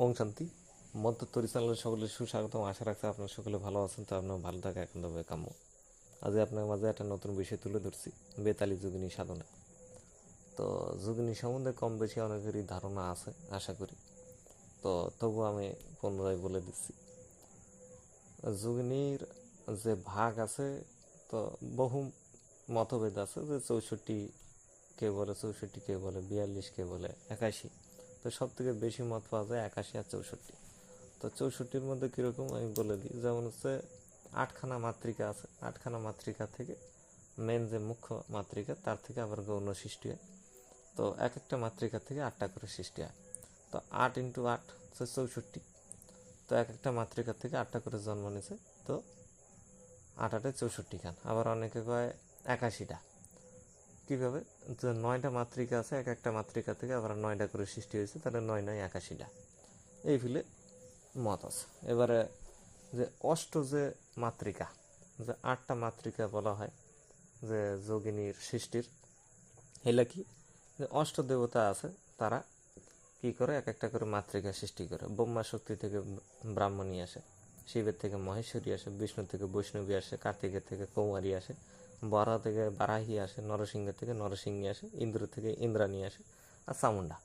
ওং শান্তি। মধ্য তরিচালের সকলে সুস্বাগতম। আশা রাখছি আপনার সকলে ভালো আছেন, তো আপনার ভালো থাকা এখন তবে কাম্য। আজ আপনার মাঝে একটা নতুন বিষয় তুলে ধরছি, বেতালি যোগিনী সাধনা। তো যোগিনী সম্বন্ধে কম বেশি অনেকেরই ধারণা আছে, আশা করি। তো তবু আমি পুনরায় বলে দিচ্ছি। যোগিনীর যে ভাগ আছে, তো বহু মতভেদ আছে যে চৌষট্টি কে বলে, চৌষট্টি কে বলে, বিয়াল্লিশ কে বলে, একাশি। তো সব থেকে বেশি মত পাওয়া যায় একাশি আর চৌষট্টি। তো চৌষট্টির মধ্যে কীরকম আমি বলে দিই, যেমন হচ্ছে আটখানা মাতৃকা আছে, আটখানা মাতৃকা থেকে মেন যে মুখ্য মাতৃকা, তার থেকে আবার গৌণ সৃষ্টি হয়। তো এক একটা মাতৃকা থেকে আটটা করে সৃষ্টি হয়। তো আট ইন্টু আট হচ্ছে চৌষট্টি। তো এক একটা মাতৃকা থেকে আটটা করে জন্ম নিছে তো আট আটে চৌষট্টি খান। আবার অনেকে কয় একাশিটা। কীভাবে? যে নয়টা মাতৃকা আছে, এক একটা মাতৃকা থেকে আবার নয়টা করে সৃষ্টি হয়েছে, তাহলে নয় নয় একাশিটা। এই ফিলে মত আছে। এবারে যে অষ্ট যে মাতৃকা যে আটটা মাতৃকা বলা হয়, যে যোগিনীর সৃষ্টির, এলা কি? যে অষ্ট দেবতা আছে, তারা কি করে? এক একটা করে মাতৃকা সৃষ্টি করে। ব্রহ্মা শক্তি থেকে ব্রাহ্মণী আসে, শিবের থেকে মহেশ্বরী আসে, বিষ্ণু থেকে বৈষ্ণবী আসে, কার্তিকের থেকে কৌমারী আসে বরা থেকে বারাহি আসে নরসিংহ থেকে নরসিংহী আসে ইন্দ্র থেকে ইন্দ্রাণী আসে আর চামুন্ডা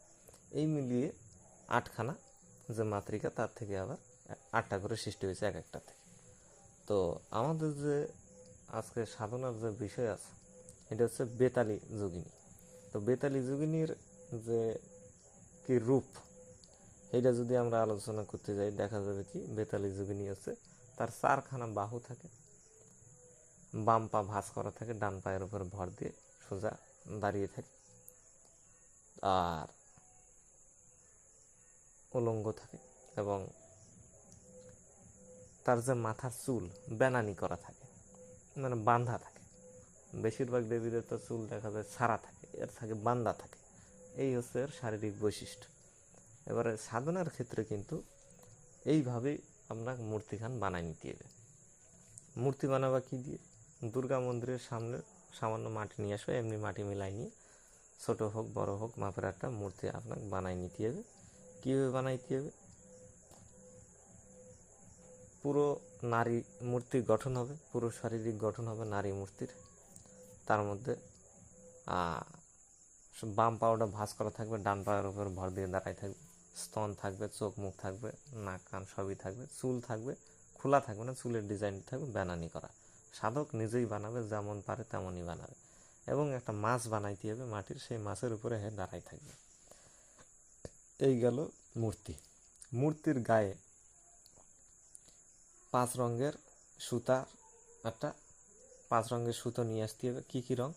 এই মিলিয়ে আটখানা যে মাতৃকা, তার থেকে আবার আটটা করে সৃষ্টি হয়েছে এক একটা থেকে। তো আমাদের যে আজকে সাধনার যে বিষয় আছে, এটা হচ্ছে বেতালি যোগিনী। তো বেতালি যোগিনীর যে কি রূপ, এটা যদি আমরা আলোচনা করতে যাই, দেখা যাবে কি বেতালি যোগিনী হচ্ছে, তার চারখানা বাহু থাকে। বাম পা ভাঁজ করা থাকে, ডান পায়ের উপর ভর দিয়ে সোজা দাঁড়িয়ে থাকে। আর উলঙ্গ থাকে এবং তার যে মাথার চুল, বেনানি করা থাকে মানে বান্ধা থাকে। বেশিরভাগ দেবীদের তো চুল দেখা যায় ছাড়া থাকে, এর থাকে বান্ধা থাকে। এই হচ্ছে এর শারীরিক বৈশিষ্ট্য। এবারে সাধনার ক্ষেত্রে কিন্তু এইভাবেই আপনার মূর্তিখান বানাই নিতে হবে। মূর্তি বানাবা কি দিয়ে? দুর্গা মন্দিরের সামনে সামান্য মাটি নিয়ে আসবে এমনি মাটি মিলাই নিয়ে ছোট হোক, বড় হোক, মাপের একটা মূর্তি আপনাকে বানাই নিতে হবে। কীভাবে বানাইতে হবে? পুরো নারী মূর্তির গঠন হবে, পুরো শারীরিক গঠন হবে নারী মূর্তির। তার মধ্যে বাম পাওয়াটা ভাঁজ করা থাকবে, ডান পায়ের উপর ভর দিয়ে দাঁড়ায় থাকবে। স্তন থাকবে, চোখ মুখ থাকবে, নাক কান সবই থাকবে, চুল থাকবে, খোলা থাকবে না, চুলের ডিজাইন থাকবে ব্যানানি করা। সাধক নিজেই বানাবে, যেমন পারে তেমনই বানাবে। এবং একটা মাছ বানাইতে হবে মাটির, সেই মাছের উপরে হে দাঁড়াই থাকবে। এই গেল মূর্তি। মূর্তির গায়ে পাঁচ রঙের সুতার একটা পাঁচ রঙের সুতো নিয়ে আসতে হবে। কী কী রঙ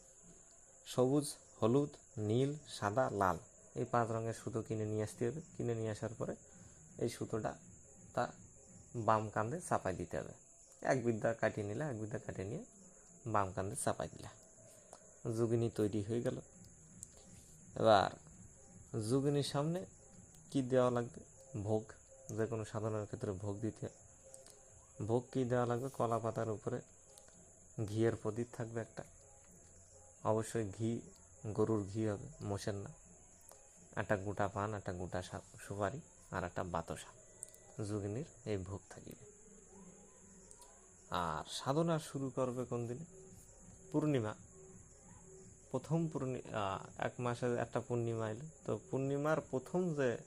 সবুজ, হলুদ, নীল, সাদা, লাল। এই পাঁচ রঙের সুতো কিনে নিয়ে আসতে হবে। কিনে নিয়ে আসার পরে এই সুতোটা তা বাম কান্দে চাপাই দিতে হবে। এক বিদ্যা কাটিয়ে নিলে, এক বিদ্যা কাটিয়ে নিয়ে বাম কান্দে চাপাই দিলা। যোগিনী তৈরি হয়ে গেল। এবার যোগিনীর সামনে কি দেওয়া লাগবে? ভোগ, যে কোনো সাধনার ক্ষেত্রে ভোগ দিতে ভোগ কী দেওয়া লাগবে? কলা পাতার উপরে ঘিয়ের প্রদীপ থাকবে একটা। অবশ্যই ঘি, গরুর ঘি হবে, মোষের না। একটা গোটা পান, একটা গোটা সুপারি আর একটা বাতসা। যোগিনীর এই ভোগ থাকিবে। আর সাধনা শুরু করবে কোন দিনে? পূর্ণিমা। প্রথম পূর্ণিমা এক মাসে একটা পূর্ণিমা এলো। তো পূর্ণিমার প্রথম যে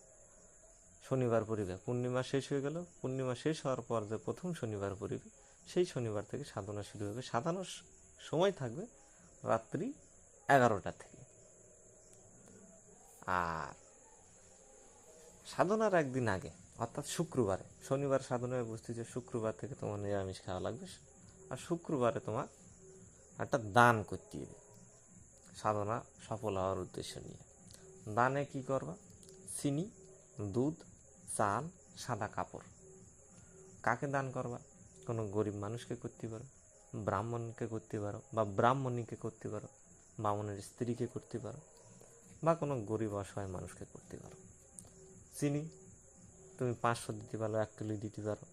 শনিবার পরিবে, পূর্ণিমা শেষ হয়ে গেল। পূর্ণিমা শেষ হওয়ার পর যে প্রথম শনিবার পরিবে, সেই শনিবার থেকে সাধনা শুরু হবে। সাধারণ সময় থাকবে রাত্রি এগারোটা থেকে। আর সাধনার একদিন আগে অর্থাৎ শুক্রবারে, শনিবার সাধনায় বুঝতে যে শুক্রবার থেকে তোমার নিরামিষ খাওয়া লাগবে। আর শুক্রবারে তোমার একটা দান করতে হবে সাধনা সফল হওয়ার উদ্দেশ্য নিয়ে। দানে কি করবা? চিনি, দুধ, চাল, সাদা কাপড়। কাকে দান করবা? কোনো গরিব মানুষকে করতে পারো, ব্রাহ্মণকে করতে পারো বা ব্রাহ্মণীকে করতে পারো, বামনের স্ত্রীকে করতে পারো বা কোনো গরিব অসহায় মানুষকে করতে পারো। চিনি তুমি পাঁচশো দিতে পারো, এক কিলো দিতে পারো।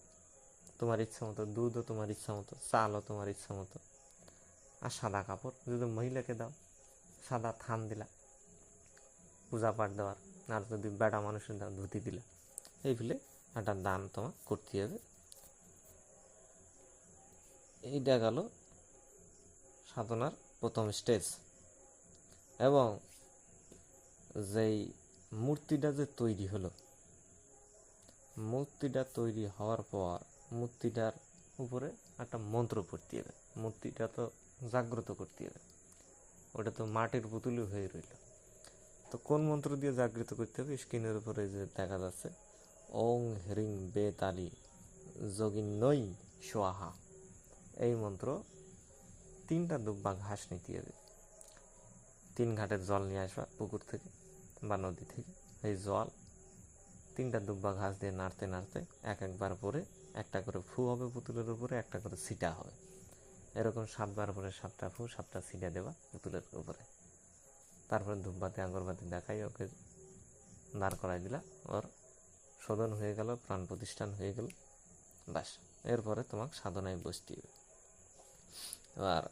তোমার ইচ্ছা মতো, দুধও তোমার ইচ্ছা মতো, চালও তোমার ইচ্ছা মতো। আর সাদা কাপড়, যদি মহিলাকে দাও, সাদা থান দিলা পূজা পাঠ দেওয়ার, আর যদি বেড়া মানুষের দাও, ধুতি দিলা, এই ফেলে একটা দান তোমার করতে হবে। এইটা গেল সাধনার প্রথম স্টেজ এবং যেই মূর্তিটা যে তৈরি হলো মূর্তিটা তৈরি হওয়ার পর মূর্তিটার উপরে একটা মন্ত্র পড়তে হবে। মূর্তিটা তো জাগ্রত করতে হবে। ওটা তো মাটির পুতুলই হয়ে রইল। তো কোন মন্ত্র দিয়ে জাগ্রত করতে হবে? স্ক্রিনের উপরে যে দেখা যাচ্ছে, ওং হ্রিং বেতালি যোগিন্নই সোয়াহা এই মন্ত্র তিনটা দুব্বা ঘাস নিতে হবে। তিন ঘাটের জল নিয়ে আসবা পুকুর থেকে বা নদী থেকে। এই জল তিনটা দুব্বা ঘাস দিয়ে নাড়তে নাড়তে এক একবার পরে একটা করে ফু হবে পুতুলের উপরে, একটা করে ছিটা হবে। এরকম সাতবার পরে সাতটা ফু, সাতটা ছিটা দেওয়া পুতুলের উপরে। তারপরে ধূপবাতি আগরবাতি দেখাই, ওকে দাঁড় করাই দিলা। ওর শোধন হয়ে গেল, প্রাণ প্রতিষ্ঠান হয়ে গেল। ব্যাস, এরপরে তোমাকে সাধনায় বসতে হবে। এবার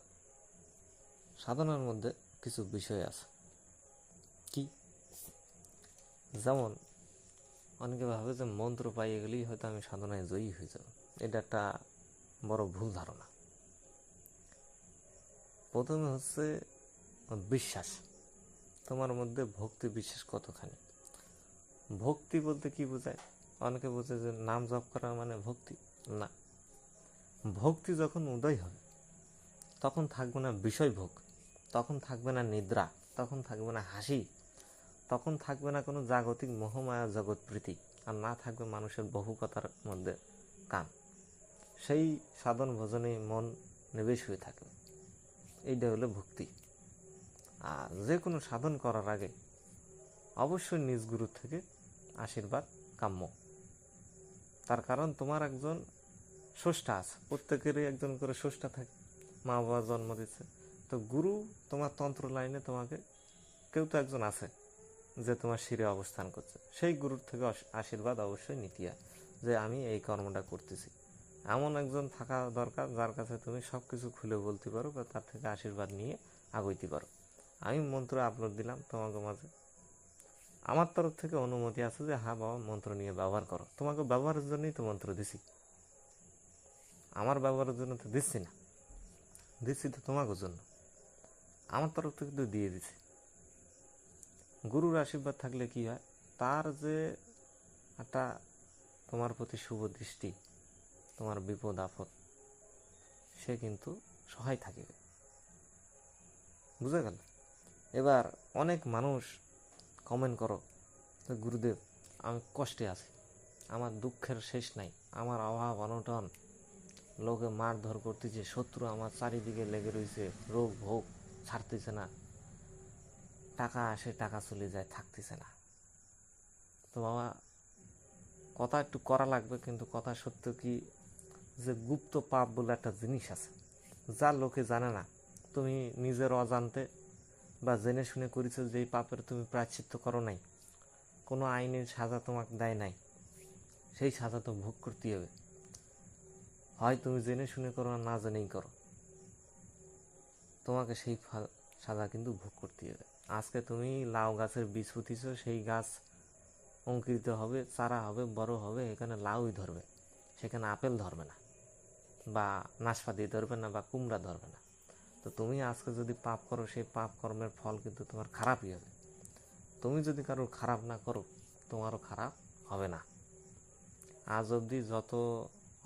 সাধনার মধ্যে কিছু বিষয় আছে। কি? যেমন অনেকে ভাবে যে মন্ত্র পাইয়ে গেলেই হয়তো আমি সাধনায় জয়ী হয়ে যাব। এটা একটা বড় ভুল ধারণা। প্রথমে হচ্ছে বিশ্বাস। তোমার মধ্যে ভক্তি বিশ্বাস কতখানি? ভক্তি বলতে কি বোঝায়? অনেকে বোঝে যে নাম জপ করা মানে ভক্তি। না। ভক্তি যখন উদয় হবে, তখন থাকবে না বিষয় ভোগ, তখন থাকবে না নিদ্রা, তখন থাকবে না হাসি তখন থাকবে না কোনো জাগতিক মোহমায়া জগৎ প্রীতি, আর না থাকবে মানুষের বহু কথার মধ্যে কান। সেই সাধন ভজনে মন নিবেশ হয়ে থাকে। এইটা হলো ভক্তি। আর যে কোনো সাধন করার আগে অবশ্যই নিজ গুরুর থেকে আশীর্বাদ কাম্য। তার কারণ তোমার একজন স্রষ্টা আছে, প্রত্যেকেরই একজন করে স্রষ্টা থাকে, মা বাবা জন্ম দিচ্ছে তো গুরু তোমার তন্ত্র লাইনে তোমাকে, কেউ তো একজন আছে। যে তোমার শিরে অবস্থান করছে। সেই গুরুর থেকে আশীর্বাদ অবশ্যই নিতে হয় যে আমি এই কর্মটা করতেছি। এমন একজন থাকা দরকার যার কাছে তুমি সব কিছু খুলে বলতে পারো বা তার থেকে আশীর্বাদ নিয়ে আগাইতে পারো। আমি মন্ত্র আপলোড দিলাম তোমাকে মাঝে। আমার তরফ থেকে অনুমতি আছে যে হ্যাঁ বাবা, মন্ত্র নিয়ে ব্যবহার করো। তোমাকে ব্যবহারের জন্যই তো মন্ত্র দিছি। আমার ব্যবহারের জন্য তো দিচ্ছি না। দিচ্ছি তো তোমাকে জন্য। আমার তরফ থেকে তো দিয়ে দিছি। গুরুর আশীর্বাদ থাকলে কি হয়? তার যে একটা তোমার প্রতি শুভ দৃষ্টি, তোমার বিপদ, আপদ, সে কিন্তু সহায় থাকিবে বুঝে গেল? এবার অনেক মানুষ কমেন্ট করো, গুরুদেব, আমি কষ্টে আছি। আমার দুঃখের শেষ নাই। আমার অভাব, অনটন, লোকে মারধর করতেছে। শত্রু আমার চারিদিকে লেগে রয়েছে রোগ ভোগ ছাড়তেছে না। টাকা আসে, টাকা চলে যায়, থাকতেছে না। তো বাবা, কথা একটু করা লাগবে, কিন্তু কথা সত্য কি? যে গুপ্ত পাপ বলে একটা জিনিস আছে, যা লোকে জানে না। তুমি নিজের অজান্তে বা জেনে শুনে করেছ যে এই পাপের তুমি প্রায়শ্চিত্ত করো নাই। কোনো আইনের সাজা তোমাকে দেয় নাই। সেই সাজা তো ভোগ করতে হবে। হয় তুমি জেনে শুনে করো না জেনেই করো। তোমাকে সেই সাজা কিন্তু ভোগ করতে হবে। আজকে তুমি লাউ গাছের বীজ পুঁতিছ, সেই গাছ অঙ্কুরিত হবে, চারা হবে, বড় হবে, এখানে লাউই ধরবে। সেখানে আপেল ধরবে না, বা নাশপাতি ধরবে না, বা কুমড়া ধরবে না। তো তুমি আজকে যদি পাপ করো, সেই পাপ কর্মের ফল কিন্তু তোমার খারাপই হবে। তুমি যদি কারোর খারাপ না করো, তোমারও খারাপ হবে না। আজ অবধি যত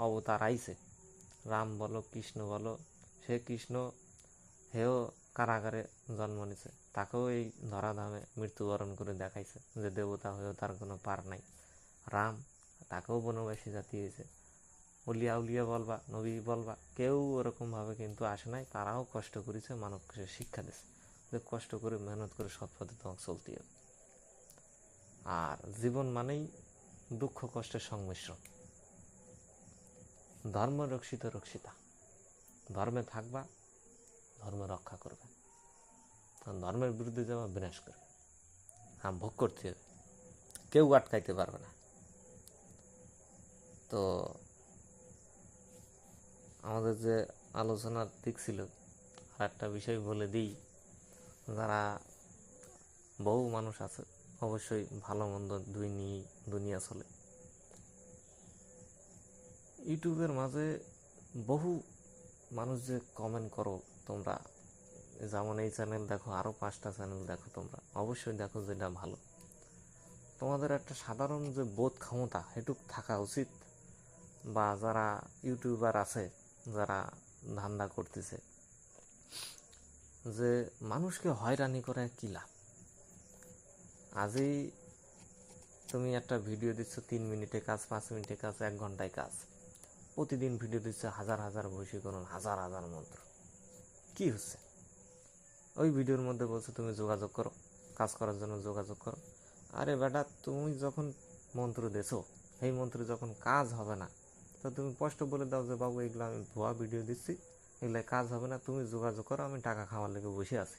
অবতার আইছে, রাম বলো, কৃষ্ণ বলো, সে কৃষ্ণ হেও কারাগারে জন্ম নিছে। তাকেও এই ধরাধামে মৃত্যুবরণ করে দেখাইছে যে দেবতা হয়েও তার কোনো পার নাই। রাম তাকেও বনবাসী জাতি হয়েছে উলিয়া উলিয়া বলবা, নবী বলবা, কেউ ওরকমভাবে কিন্তু আসে নাই। তারাও কষ্ট করেছে মানবকে শিক্ষা দিছে। যে কষ্ট করে, মেহনত করে সৎ পথে তোমাকে চলতে হবে। আর জীবন মানেই দুঃখ, কষ্টের সংমিশ্রণ। ধর্ম রক্ষিত রক্ষিতা। ধর্মে থাকবা ধর্ম রক্ষা করবে। আর ধর্মের বিরুদ্ধে যাওয়া বিনাশ করবে। হ্যাঁ ভোগ করতে হবে। কেউ আটকাইতে পারবে না। তো আমাদের যে আলোচনার দিক ছিল আর একটা বিষয় বলে দিই, যারা বহু মানুষ আছে, অবশ্যই ভালো মন্দ দুই নিয়ে দুনিয়া চলে। ইউটিউবের মাঝে বহু মানুষ যে কমেন্ট করো তোমরা যেমন এই চ্যানেল দেখো আরও পাঁচটা চ্যানেল দেখো তোমরা। অবশ্যই দেখো যেটা ভালো। তোমাদের একটা সাধারণ যে বোধ ক্ষমতা, এটুক থাকা উচিত। বা যারা ইউটিউবার আছে, যারা ধান্দা করতেছে, যে মানুষকে হয়রানি করে কী লাভ? আজই তুমি একটা ভিডিও দিচ্ছ, তিন মিনিটে কাজ, পাঁচ মিনিটে কাজ, এক ঘন্টায় কাজ। প্রতিদিন ভিডিও দিচ্ছে, হাজার হাজার বৈশীকরণ হাজার হাজার মন্ত্র। কি হচ্ছে? ওই ভিডিওর মধ্যে বলছে, তুমি যোগাযোগ করো, কাজ করার জন্য যোগাযোগ করো। আরে বেটা, তুমি যখন মন্ত্র দেছো, সেই মন্ত্র যখন কাজ হবে না, তো তুমি স্পষ্ট বলে দাও যে, বাবু, এগুলো আমি ভুয়া ভিডিও দিচ্ছি, এগুলো কাজ হবে না, তুমি যোগাযোগ করো, আমি টাকা খাওয়ার লেগে বসে আছি।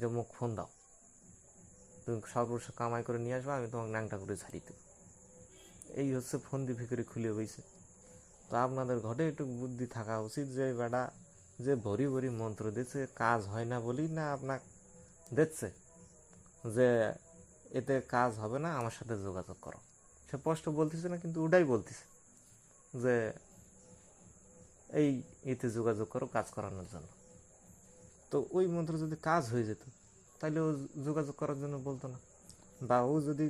যে মুখ ফোন দাও। তুমি সর্বস্ব কামাই করে নিয়ে আসবে, আমি তোমাকে ন্যাংটা করে ছাড়ি দেবো। এই হচ্ছে ফোন দিয়ে ফিকরে খুলে বইছে। তো আপনাদের ঘটে একটু বুদ্ধি থাকা উচিত যে, বেটা যে ভরি ভরি মন্ত্র দিচ্ছে কাজ হয় না বলি না আপনার দিচ্ছে যে এতে কাজ হবে না, আমার সাথে যোগাযোগ করো। সে স্পষ্ট বলতেছে না, কিন্তু ওটাই বলতেছে যে এই এতে যোগাযোগ করো, কাজ করানোর জন্য। তো ওই মন্ত্র যদি কাজ হয়ে যেত তাহলে ও যোগাযোগ করার জন্য বলতো না। বা ও যদি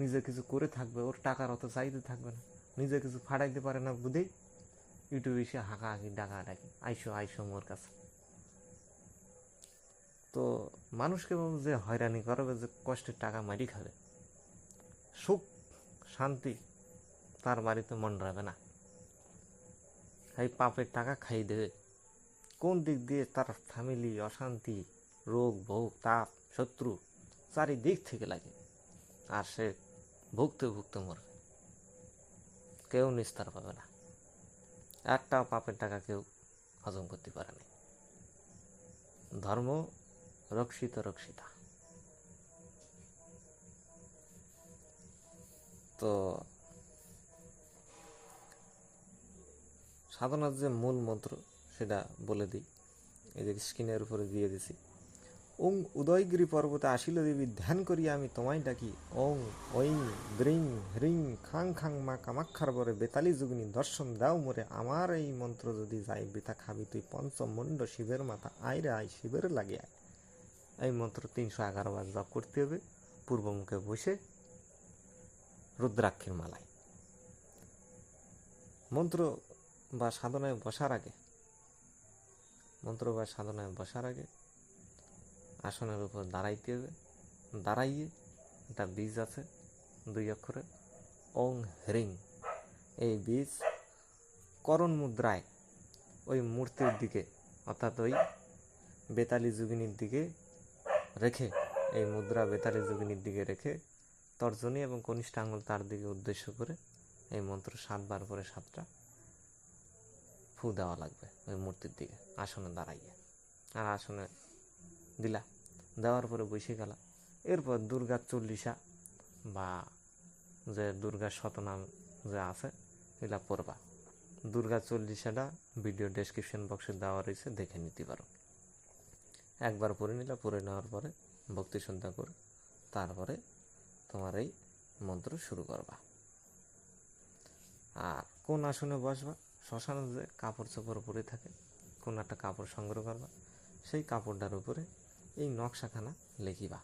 নিজে কিছু করে থাকবে, ওর টাকার অত চাইতে থাকবে না, নিজে কিছু ফাটাইতে পারে না বুঝেই ইউটিউবে এসে হাঁকা হাঁকি ডাকা ডাকি আইসো আইসো মোর কাছে। তো মানুষকে যে হয়রানি করবে যে কষ্টের টাকা মারি খাবে। সুখ, শান্তি, তার বাড়িতে মন রাখবে না। এই পাপের টাকা খাই দেবে। কোন দিক দিয়ে তার ফ্যামিলি অশান্তি, রোগ, ভোগ, তাপ, শত্রু, চারিদিক থেকে লাগে। আর সে ভুগতে ভুগতে মরবে। কেউ নিস্তার পাবে না। একটাও পাপের টাকা কেউ হজম করতে পারে না। ধর্ম রক্ষিত রক্ষিতা। তো সাধনার যে মূল মন্ত্র, সেটা বলে দিই। এই যে স্ক্রিনের উপরে দিয়ে দিছি। ওং উদয়গিরি পর্বতে আসিল দেবী, ধ্যান করি আমি তোমায় ডাকি। ওং, ঐং দ্রিং হ্রিং, খাং খাং, মা কামাক্ষার বরে বেতালি যুগনি, দর্শন দাও মোরে। আমার এই মন্ত্র যদি যাই বৃথা খাবি তুই পঞ্চম মণ্ড শিবের মাথা। আয় রে, আয় শিবের লাগে আয়। এই মন্ত্র তিনশো এগারো বার জপ করতে হবে। পূর্বমুখে বসে রুদ্রাক্ষীর মালায়। মন্ত্র বা সাধনায় বসার আগে, মন্ত্র বা সাধনায় বসার আগে আসনের উপর দাঁড়াইতে হবে। দাঁড়াইয়ে একটা বীজ আছে, দুই অক্ষরে, ওং হ্রিং। এই বীজ করণ মুদ্রায় ওই মূর্তির দিকে, অর্থাৎ ওই বেতালি যুগিনীর দিকে রেখে, এই মুদ্রা বেতালি যুগিনীর দিকে রেখে তর্জনী এবং কনিষ্ঠ আঙুল তার দিকে উদ্দেশ্য করে এই মন্ত্র সাতবার করে সাতটা ফু দেওয়া লাগবে ওই মূর্তির দিকে, আসনে দাঁড়াইয়ে। আর আসনে দিলা, দেওয়ার পরে বসে গেলা। এরপর দুর্গা চল্লিশা বা যে দুর্গার শতনাম যে আছে এগুলা পড়বা। দুর্গা চল্লিশাটা ভিডিও ডেসক্রিপশন বক্সে দেওয়া রয়েছে, দেখে নিতে পারো। একবার পড়ে নিলা, পড়ে নেওয়ার পরে ভক্তি সন্ধ্যা করে তারপরে তোমার এই মন্ত্র শুরু করবা। আর কোন আসনে বসবা? শ্মশানে যে কাপড় চোপড় পরে থাকে, কোন একটা কাপড় সংগ্রহ করবা, সেই কাপড়টার উপরে এই নকশাখানা লিখিবা।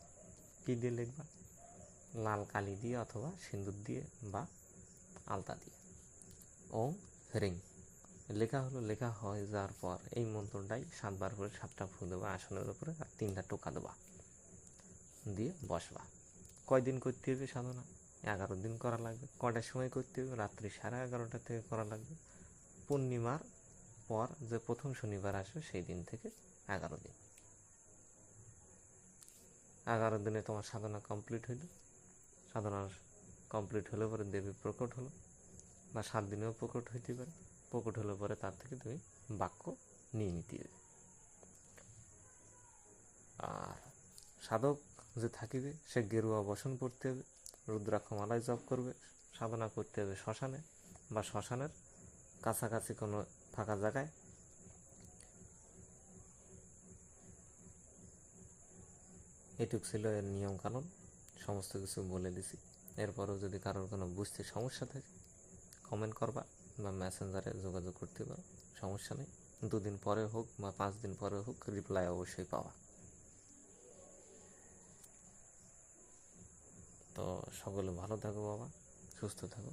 কী দিয়ে লিখবা? লাল কালি দিয়ে অথবা সিঁদুর দিয়ে বা আলতা দিয়ে। ওম রিং। লেখা হলো, লেখা হয়ে যাওয়ার পর এই মন্ত্রটাই সাতবার করে সাতটা ফু দেবা, আসনের উপরে আর তিনটা টোকা দেবা। দিয়ে বসবা। কয়দিন করতে হবে সাধনা? এগারো দিন করা লাগবে। কটার সময় করতে হবে? রাত্রি সাড়ে এগারোটা থেকে করা লাগবে। পূর্ণিমার পর যে প্রথম শনিবার আসবে, সেই দিন থেকে এগারো দিন। এগারো দিনে তোমার সাধনা কমপ্লিট হইল। সাধনা কমপ্লিট হলে পরে দেবী প্রকট হলো বা সাত দিনেও প্রকট হইতে পারে। প্রকট হলে পরে তার থেকে তুমি বাক্য নিয়ে নিতে আর সাধক যে থাকিবে, সে গেরুয়া বসন পড়তে হবে রুদ্রাক্ষ মালায় জপ করবে, সাধনা করতে হবে শ্মশানে বা শ্মশানের কাছাকাছি কোনো ফাঁকা জায়গায় এটুক ছিল এর নিয়ম কানুন সমস্ত কিছু বলে দিছি। এরপরেও যদি কারোর কোনো বুঝতে সমস্যা থাকে কমেন্ট করবা বা মেসেঞ্জারে যোগাযোগ করতে পারো, সমস্যা নেই। দুদিন পরে হোক বা পাঁচ দিন পরে হোক রিপ্লাই অবশ্যই পাওয়া তো সকলে ভালো থাকো বাবা, সুস্থ থাকো।